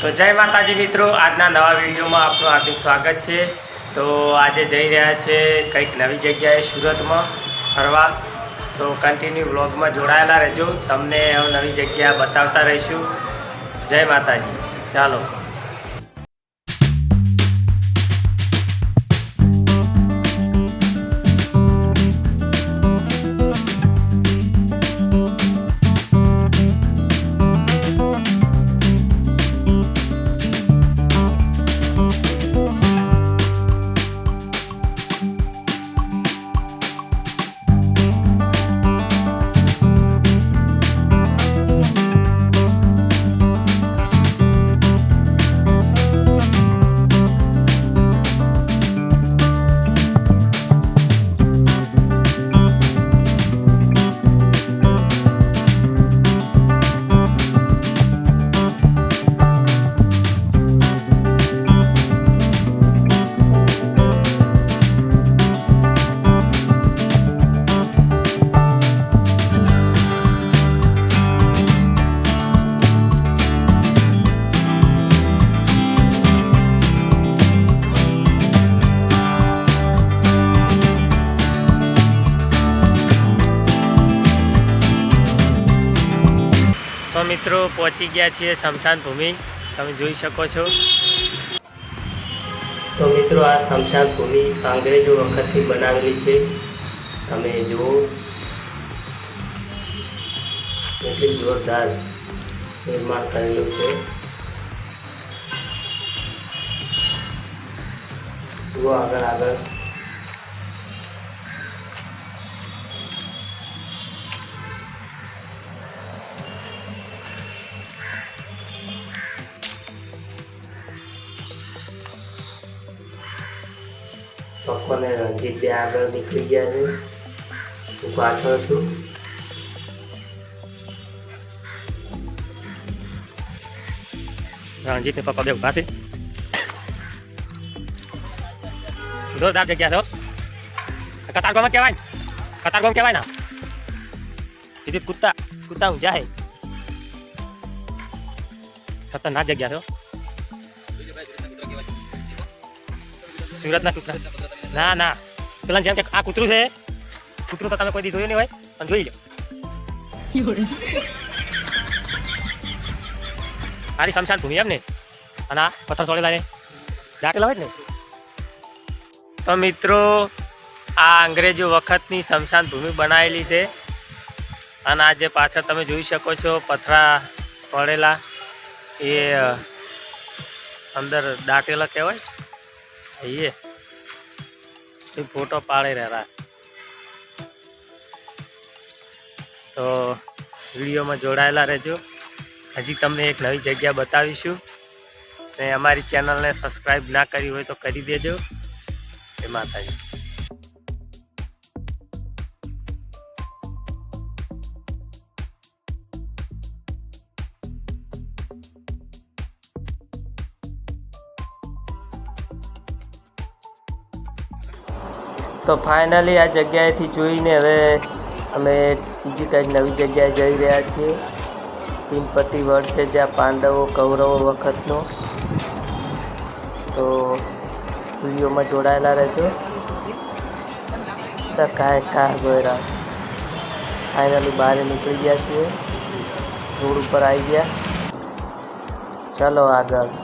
તો જય માતાજી મિત્રો, આજના નવા વિડીયોમાં આપનું હાર્દિક સ્વાગત છે. તો આજે જઈ રહ્યા છે કંઈક નવી જગ્યાએ સુરતમાં ફરવા. તો કન્ટિન્યુ વ્લોગમાં જોડાયેલા રહેજો. તમને નવી જગ્યા બતાવતા રહીશું. જય માતાજી. ચાલો. મિત્રો, પહોંચી ગયા છીએ શમશાન ભૂમિ. તમે જોઈ શકો છો. તો મિત્રો, આ શમશાન ભૂમિ અંગ્રેજો વખતથી બનાવેલી છે. તમે જુઓ. એટલી જોરદાર નિર્માણ કરેલું છે. જુઓ આગળ આગળ. પપ્પાને રણજીત બે આગળ નીકળી ગયા છે. હું પાછળ છું. રણજીત પપ્પા બે ઊભા છે. જોરદાર જગ્યા છો કતારગોમાં કહેવાય કતારગોમ કતાર ગોમ કહેવાય ના સીધી કુત્તા કુત્તા ઊંઝા હે ખતરનાક જગ્યા છે સુરતના કૂતરા. ના ના. પેલા જેમ કે આ કૂતરું છે, કૂતરું તો તમે કોઈ જોયું નહીં હોય, પણ જોઈ લો. મારી શમશાન ભૂમિ એમ ને. અને આ પથ્થર સોળેલા ને દાટેલા હોય ને. તો મિત્રો, આ અંગ્રેજો વખતની શમશાન ભૂમિ બનાવેલી છે. અને આ જે પાછળ તમે જોઈ શકો છો, પથરા પડેલા. એ અંદર દાટેલા કહેવાય. ये એ ફોટો પાડે રહ્યા તો વિડીયોમાં જોડાયેલા રહેજો. હજી તમને એક નવી જગ્યા બતાવીશું. ને અમારી ચેનલને સબસ્ક્રાઈબ ના કરી હોય તો કરી દેજો. એ માતાજી. તો ફાઇનલી આ જગ્યાએથી જોઈને હવે અમે બીજી કંઈક નવી જગ્યાએ જઈ રહ્યા છીએ. તિનપતિ વડ છે જ્યાં પાંડવો, કૌરવો વખતનો. તો વિડીયોમાં જોડાયેલા રહેજો. કાંઈ કા ગોયરા ફાઇનલી બહાર નીકળી ગયા છીએ. રોડ ઉપર આવી ગયા. ચાલો આગળ.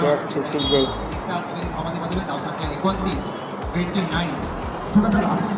ચેક છૂટી ગઈ એકોણત્રીસ ટ્વેન્ટી નાઇન થોડા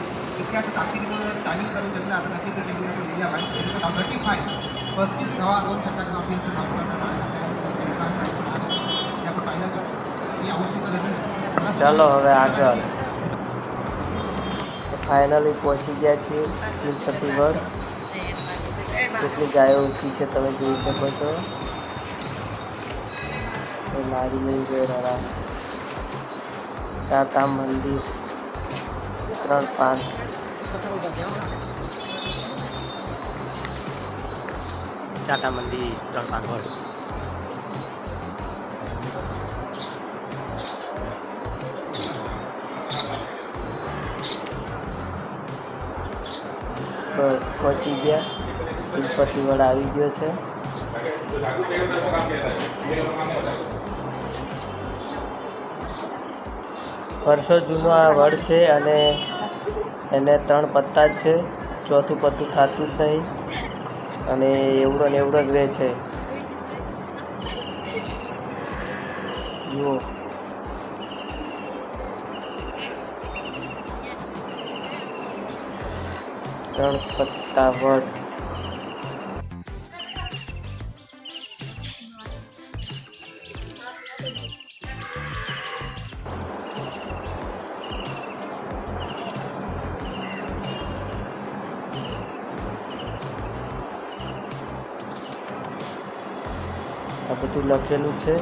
इतक्याच ताकदीवर टायमिंग करून त्यांना आता नक्कीच ते चेंडू आपण लिहिला पाहिजे त्यांचं नाव थर्टी फाय पस्तीस धावा दोन षटकाच्या नाव यांचं नाव आपण पाहिलं का ही आवश्यक रनिंग ચાલો હવે આગળ ફાઇનલી પહોંચી ગયા છીએ તિરુપતિ પર કેટલી ગાયો ઊભી છે તમે જોઈ શકો છો એ લારી લઈ ગયો રાણા ચાતા મંદિર ત્રણ પાંચ ટાટા મંદિર ત્રણ પાંચ વર્ષ. બસ પહોંચી ગયા. તિરુપતિ વડ આવી ગયો છે. વર્ષો જૂનો આ વડ છે અને એને ત્રણ પત્તા જ છે. ચોથું પત્તું થતું જ નહીં. અને એવડો ને એવડો જ રહે છે. જુઓ. ત્રણ પત્તા વડ બધું લખેલું છે.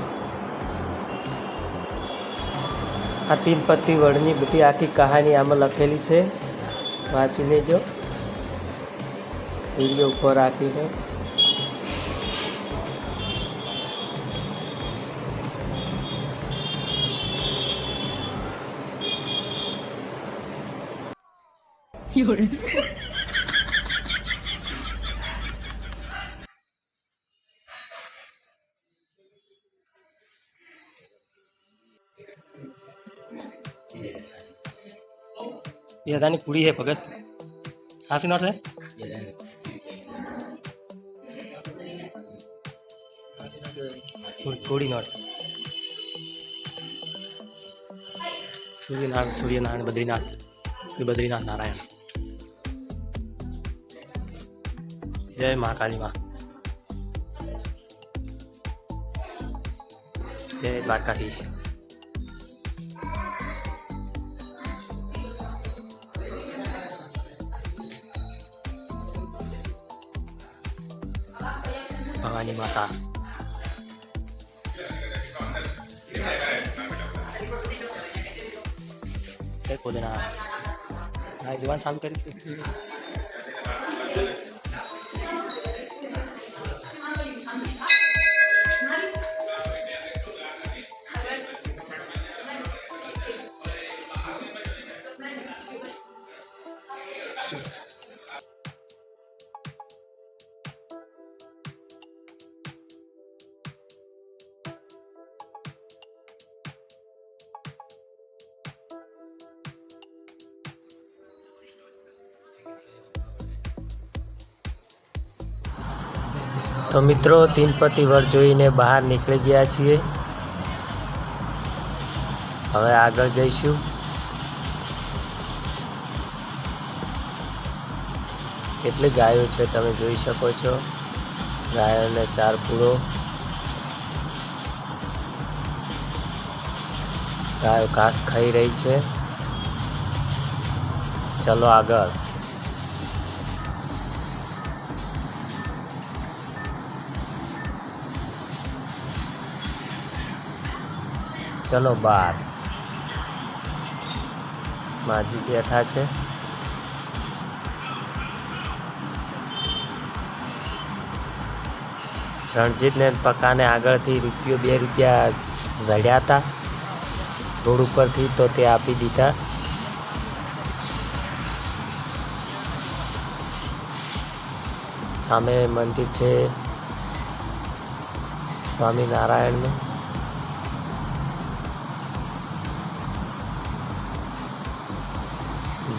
આ તીન પત્તી વડની બધી આખી કહાની આમાં લખેલી છે. વાંચી લેજો વીડિયો ઉપર રાખીને. ये हदानी कुड़ी है भगत हाँ से नॉट है थोड़ी थोड़ी नॉट सूर्यनारायण सूर्यनारायण बद्रीनाथ श्री बद्रीनाथ नारायण जय महाकाली माँ जय द्वारकाधीश ભવાની માતા તે કોદના હા દિવાન સામ કરી તો મિત્રો તીનપતિ વર જોઈને બહાર નીકળી ગયા છીએ. હવે આગળ જઈશું. કેટલી ગાયો છે તમે જોઈ શકો છો? ગાયોને ચાર પૂરો ગાયો ઘાસ ખાઈ રહી છે. ચલો આગળ. ચલો બાર. માજી બેઠા છે. રણજીતને પક્કાને આગળથી રૂપિયો બે રૂપિયા ઝડ્યા હતા. રોડ ઉપરથી તો તે આપી દીધા. સામે મંદિર છે. સ્વામિનારાયણનું.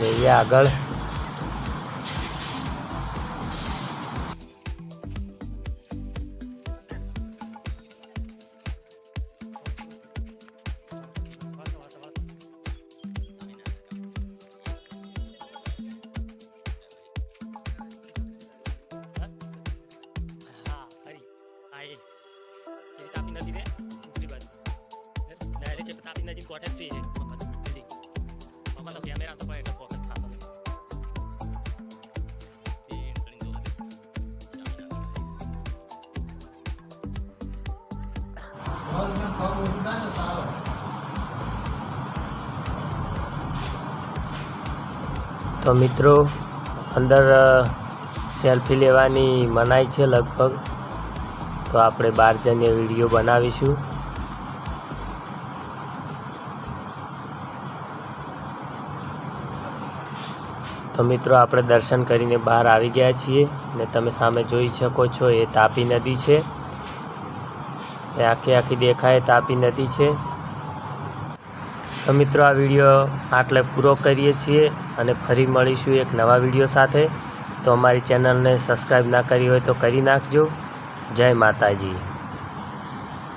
જઈએ આગળ. તાપી નદી ને ડાયરેક્ટ તાપી નદી કોઠે જ છે પણ એટલે ફોકસ થતો નથી તો મિત્રો, અંદર સેલ્ફી લેવાની મનાઈ છે લગભગ. તો આપણે બહાર જઈને વીડિયો બનાવીશું. તો મિત્રો, આપણે દર્શન કરીને બહાર આવી ગયા છીએ ને તમે સામે જોઈ શકો છો, એ તાપી નદી છે. એ આખી આખી દેખાય તાપી નદી છે. તો મિત્રો, આ વીડિયો આટલે પૂરો કરીએ છીએ અને ફરી મળીશું એક નવા વીડિયો સાથે. તો અમારી ચેનલને સબસ્ક્રાઈબ ના કરી હોય તો કરી નાખજો. જય માતાજી.